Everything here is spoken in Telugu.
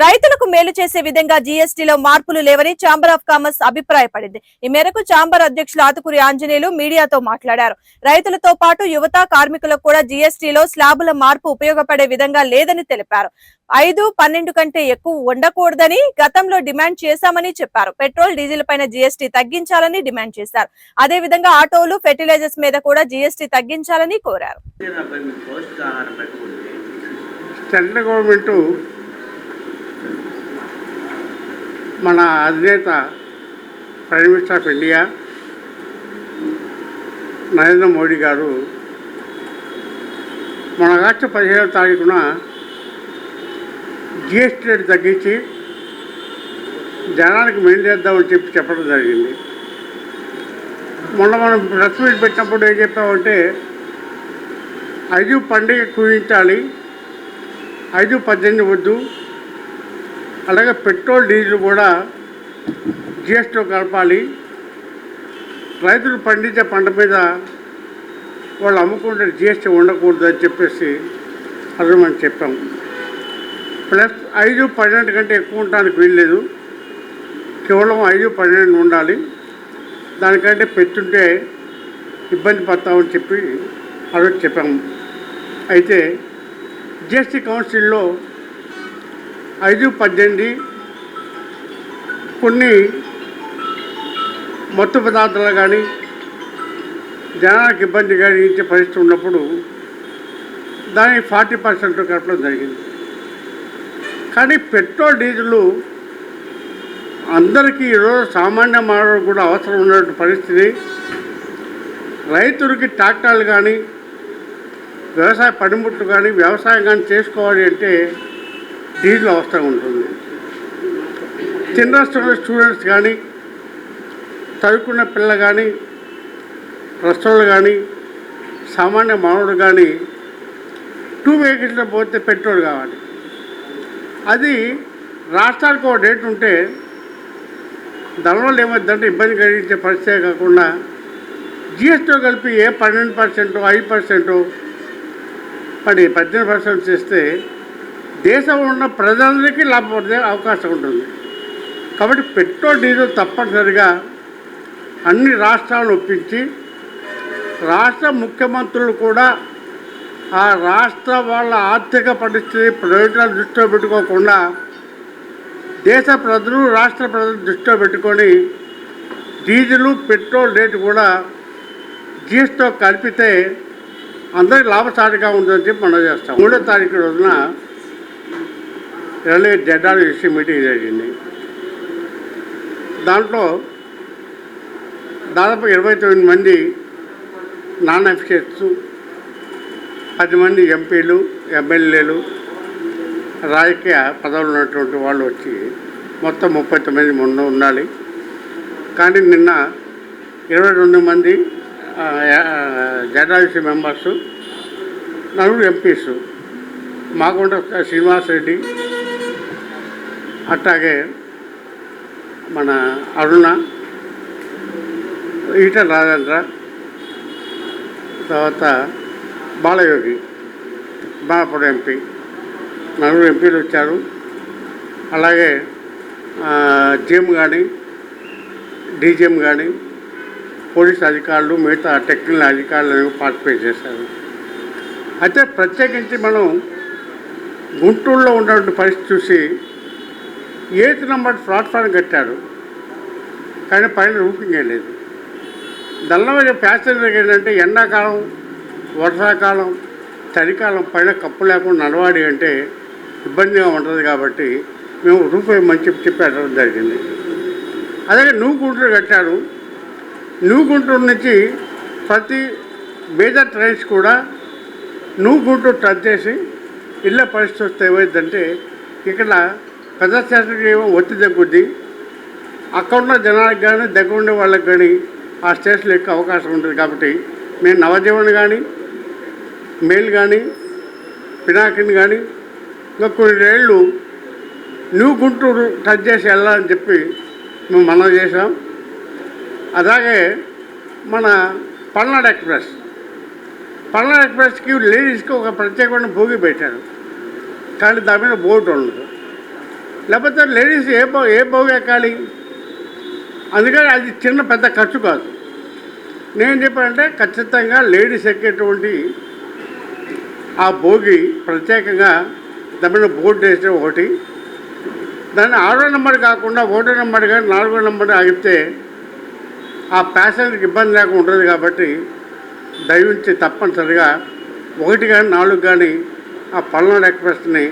రైతులకు మేలు చేసే విధంగా జీఎస్టీలో మార్పులు లేవని ఛాంబర్ ఆఫ్ కామర్స్ అభిప్రాయపడింది. ఈ మేరకు ఛాంబర్ అధ్యక్షులు ఆతుకూరి ఆంజనేయులు మీడియాతో మాట్లాడారు. రైతులతో పాటు యువత కార్మికులకు కూడా జీఎస్టీలో స్లాబుల మార్పు ఉపయోగపడే విధంగా లేదని తెలిపారు. ఐదు పన్నెండు కంటే ఎక్కువ ఉండకూడదని గతంలో డిమాండ్ చేశామని చెప్పారు. పెట్రోల్ డీజిల్ పైన జీఎస్టీ తగ్గించాలని డిమాండ్ చేశారు. అదే విధంగా ఆటోలు ఫెర్టిలైజర్స్ మీద కూడా జీఎస్టీ తగ్గించాలని కోరారు. సెంట్రల్ మన అధినేత prime minister of India Narendra Modi garu మన ఆగస్టు పదిహేడవ తారీఖున జిఎస్టీ రేటు తగ్గించి జనానికి మెయిన్ చేద్దామని చెప్పి చెప్పడం జరిగింది. మొన్న మనం ప్రెస్ మీట్ పెట్టినప్పుడు ఏం చెప్పామంటే ఐదు పండుగ కూడించాలి ఐదు పద్దెనిమిది వద్దు అలాగే పెట్రోల్ డీజిల్ కూడా జిఎస్టీ కలపాలి. రైతులు పండించే పంట మీద వాళ్ళు అమ్ముకుంటే జిఎస్టీ ఉండకూడదు అని చెప్పేసి అది మనం చెప్పాం. ప్లస్ ఐదు పన్నెండు కంటే ఎక్కువ ఉండడానికి వీల్లేదు. కేవలం ఐదు పన్నెండు ఉండాలి. దానికంటే పెట్టుంటే ఇబ్బంది పడతామని చెప్పి ఆ చెప్పాము అయితే జిఎస్టీ కౌన్సిల్లో ఐదు పద్దెనిమిది కొన్ని మత్తు పదార్థాలు కానీ జనానికి ఇబ్బంది కలిగించే పరిస్థితి ఉన్నప్పుడు దాన్ని ఫార్టీ పర్సెంట్ కట్టడం జరిగింది. కానీ పెట్రోల్ డీజిల్ అందరికీ ఈరోజు సామాన్య మానవుడు కూడా అవసరం ఉన్నటువంటి పరిస్థితి. రైతులకి ట్రాక్టర్లు కానీ వ్యవసాయ పనిముట్లు కానీ వ్యవసాయం కానీ చేసుకోవాలి అంటే డీజిల్ అవసరం ఉంటుంది. చిన్న స్టూడెంట్స్ కానీ చదువుకున్న పిల్ల కానీ రస్తువులు కానీ సామాన్య మానవుడు కానీ టూ వెహికల్స్లో పోతే పెట్రోల్ కావాలి. అది రాష్ట్రాలకు ఒక రేటు ఉంటే దానివల్ల ఏమవుతుందంటే ఇబ్బంది కలిగించే పరిస్థితే కాకుండా జిఎస్టీతో కలిపి ఏ పన్నెండు పర్సెంట్ ఐదు పర్సెంట్ మరి పద్దెనిమిది పర్సెంట్ చేస్తే దేశంలో ఉన్న ప్రజలందరికీ లాభపడే అవకాశం ఉంటుంది. కాబట్టి పెట్రోల్ డీజిల్ తప్పనిసరిగా అన్ని రాష్ట్రాలను ఒప్పించి రాష్ట్ర ముఖ్యమంత్రులు కూడా ఆ రాష్ట్ర వాళ్ళ ఆర్థిక పరిస్థితి ప్రయోజనాలు దృష్టిలో పెట్టుకోకుండా దేశ ప్రజలు రాష్ట్ర ప్రజలు దృష్టిలో పెట్టుకొని డీజిల్ పెట్రోల్ రేటు కూడా జీఎస్టీతో కలిపితే అందరికి లాభసాటిగా ఉందని చెప్పి మనం చేస్తాం. మూడో తారీఖు రోజున రైల్వే జెండాల ఇష్యూ మీటింగ్ జరిగింది. దాంట్లో దాదాపు ఇరవై తొమ్మిది మంది నాన్ అఫిషియల్స్ పది మంది ఎంపీలు ఎమ్మెల్యేలు రాజకీయ పదవులు ఉన్నటువంటి వాళ్ళు వచ్చి మొత్తం ముప్పై తొమ్మిది ముందు ఉండాలి. కానీ నిన్న ఇరవై రెండు మంది జనరల్సీ మెంబర్స్ నలుగురు ఎంపీస్ మాగుంట శ్రీనివాస్ రెడ్డి అట్లాగే మన అరుణ ఈటల రాజేంద్ర తర్వాత బాలయోగి బాలపూడి ఎంపీ నలుగురు ఎంపీలు వచ్చారు. అలాగే జిఎం కానీ డీజీఎం కానీ పోలీస్ అధికారులు మిగతా టెక్నికల్ అధికారులు పార్టిసిపేట్ చేశారు. అయితే ప్రత్యేకించి మనం గుంటూరులో ఉన్నటువంటి పరిస్థితి చూసి ఎయిత్ నెంబర్ ప్లాట్ఫామ్ కట్టారు. కానీ పైన రూపింగ్ లేదు. దల్లమైన ప్యాసింజర్ ఏంటంటే ఎండాకాలం వర్షాకాలం చలికాలం పైన కప్పు లేకుండా నడవాడి అంటే ఇబ్బందిగా ఉంటుంది కాబట్టి మేము రూపాయి మంచి చెప్పి జరిగింది. అదే నువ్వు గుంటూరు కట్టారు. నువ్వు గుంటూరు నుంచి ప్రతి మేజర్ ట్రైన్స్ కూడా నువ్వు గుంటూరు టచ్ చేసి ఇళ్ళ పరిస్థితి వస్తే ఏమైందంటే ఇక్కడ పెద్ద స్టేషన్కి ఏమో ఒత్తి తగ్గుద్ది అక్కడ ఉన్న జనాలకు కానీ దగ్గర ఉండే వాళ్ళకి కానీ ఆ స్టేషన్లో ఎక్కువ అవకాశం ఉంటుంది కాబట్టి మేము నవజీవన్ కానీ మెయిల్ కానీ పినాకిని కానీ ఇంకా కొన్ని రైళ్ళు న్యూ గుంటూరు టచ్ చేసి వెళ్ళాలని చెప్పి మేము మనం చేసాం అలాగే మన పల్నాడు ఎక్స్ప్రెస్. పల్నాడు ఎక్స్ప్రెస్కి లేడీస్కి ఒక ప్రత్యేకమైన భోగి పెట్టారు. కానీ దాని మీద బోర్డు ఉండదు. లేకపోతే లేడీస్ ఏ బో ఏ బోగి ఎక్కాలి? అందుకని అది చిన్న పెద్ద ఖర్చు కాదు. నేను చెప్పానంటే ఖచ్చితంగా లేడీస్ ఎక్కేటువంటి ఆ భోగి ప్రత్యేకంగా తమిళ బోర్డు వేసే ఒకటి. దాన్ని ఆరో నెంబర్ కాకుండా ఒకటో నెంబర్ కానీ నాలుగో నెంబర్ ఆగితే ఆ ప్యాసింజర్కి ఇబ్బంది లేకుండా ఉంటుంది కాబట్టి దయవించి తప్పనిసరిగా ఒకటి కానీ నాలుగు కానీ ఆ పల్నాడు ఎక్స్ప్రెస్ని